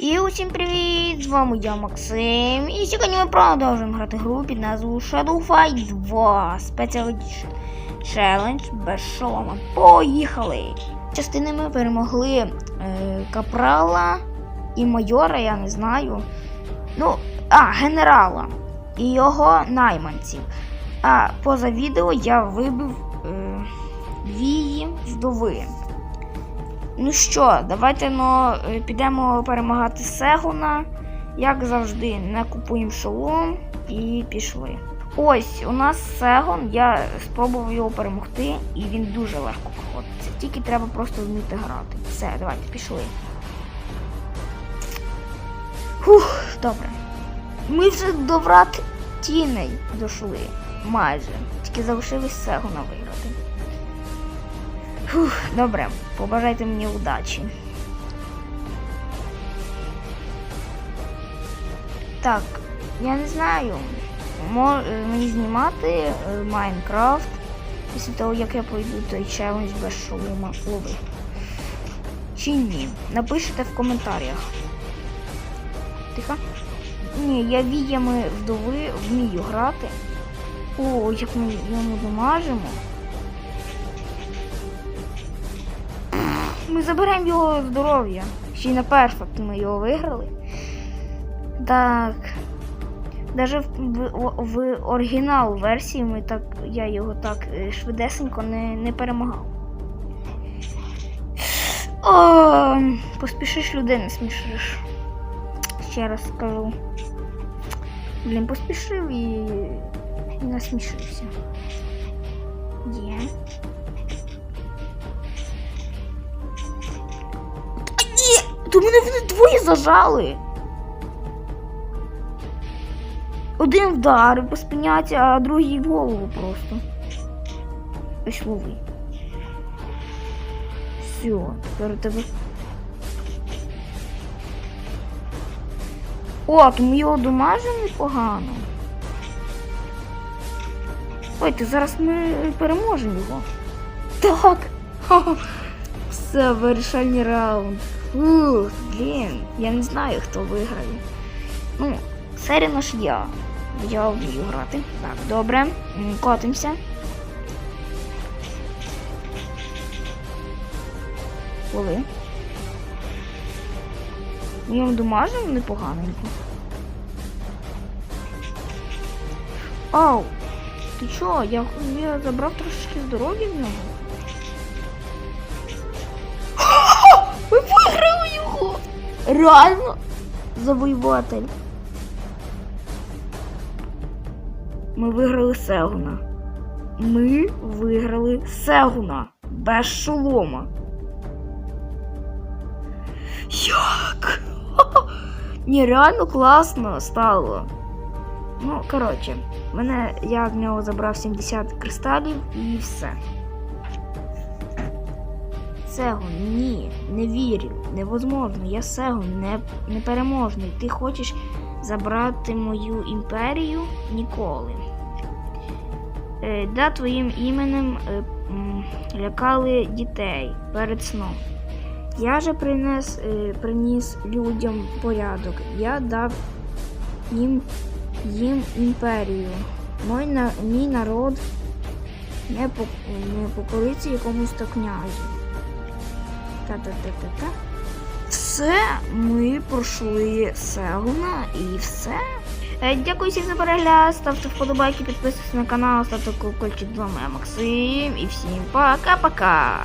І усім привіт! З вами я Максим. І сьогодні ми продовжуємо грати гру під назвою Shadow Fight 2 Special Challenge без шолома. Поїхали! Частини ми перемогли е, капрала і майора, я не знаю. Ну, а, генерала і його найманців. А поза відео я вибив е, вії вдови. Ну що, давайте ну, е, підемо перемагати Сегуна. Як завжди, не купуємо шолом і пішли. Ось у нас Сегун, я спробував його перемогти, і він дуже легко проходиться. Тільки треба просто вміти грати. Все, давайте пішли. Фух, добре. Ми вже до врат тіней дійшли. Майже. Тільки залишилось Сегуна виграти. Фух, добре, побажайте мені удачі. Так, я не знаю. Мо- е, мені знімати е, Майнкрафт після того, як я пройду той челендж без шолома лови. Чи ні? Напишите в коментарях. Тихо. Ні, я віями вдови вмію грати. О, як ми йому домажемо. Ми заберемо його здоров'я. Ще й на перфект ми його виграли. Так. Даже в, в, в оригінал версії ми так, я його так е, швидесенько не, не перемагав. О, поспішиш людей не смішиш. Ще раз скажу. Блін, поспішив і, і насмішився. Є. Ні! То мене вони двоє зажали. Один вдарив по а другий голову просто. Ось лови. Все, тепер тебе. О, то ми його домажемо непогано. Ой, ти зараз ми переможемо його. Так. Все, вирішальний раунд. Ух, блін, я не знаю, хто виграє. Ну, серія ж я. Я вмію грати. Так, добре. Котимося. Коли? Йому домажемо непоганенько. Ау! Ти чо? Я, я забрав трошечки здоров'я в нього. Реально? Завоюватель. Ми виграли Сегуна. Ми виграли Сегуна. Без шолома. Як? Ні, реально класно стало. Ну, коротше, мене я в нього забрав 70 кристалів і все. Сегун, ні, не вірю, невозможно. Я Сегун, не, непереможний. Ти хочеш забрати мою імперію ніколи. Е, да, твоїм іменем е, м, лякали дітей перед сном. Я же принес, е, приніс людям порядок. Я дав їм, їм імперію. Мой, на, мій народ не, по, не покориться якомусь то князю. Та-та-та-та-та. Все, ми пройшли Сегуна і все. Е, Дякую всім за перегляд. Ставте вподобайки, підписуйтесь на канал, ставте колокольчик з вами Максим. І всім пока-пока.